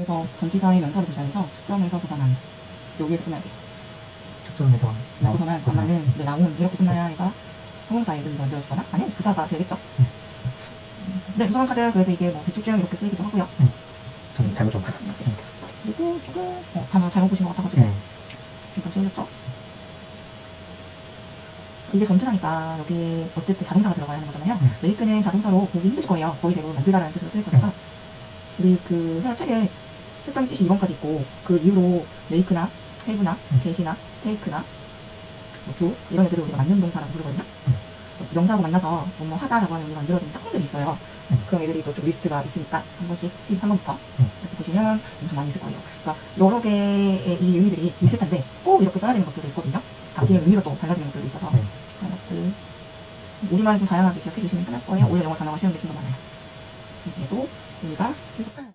그래서 전치사의 명사를 구사해서 특정에서 보다는 여기에서 끝나야 돼요. 특정에서 안 맞는 네, 나온 이렇게 끝나야 얘가 형용사의 이름이 만들어지거나 아니면 부사가 되겠죠. 네. 네, 부사관 카드 그래서 이게 뭐 대축제형 이렇게 쓰이기도 하고요. 좀 잘못 좀 봤어요. 그리고 조금 어, 단어 잘못 보신 것 같아가지고 네. 이건 틀렸죠? 이게 전체사니까 여기 어쨌든 자동차가 들어가야 하는 거잖아요. 음. 메이크는 자동차로 보기 힘드실 거예요. 거의 대부분 만들다라는 뜻으로 쓸 거니까. 우리 그 회화 책에 했던 뜻이 2번까지 있고 그 이후로 메이크나 헤브나 음. 게시나 테이크나 뭐두 이런 애들을 우리가 만든 동사라고 부르거든요. 음. 명사하고 만나서 뭐뭐 하다라고 하는 의미가 만들어지는 짝꿍들이 있어요. 음. 그런 애들이 또 좀 리스트가 있으니까 한 번씩 73번부터 음. 이렇게 보시면 엄청 많이 있을 거예요. 그러니까 여러 개의 이 의미들이 비슷한데 꼭 이렇게 써야 되는 것들도 있거든요. 바뀌는 의미가 또 달라지는 것들도 있어서 네. 그런 것들 우리말 좀 다양하게 기억해 주시면 편하실 거예요. 오히려 영어 단어가 쉬운 게 좀 더 많아요. 얘도 의미가 신속한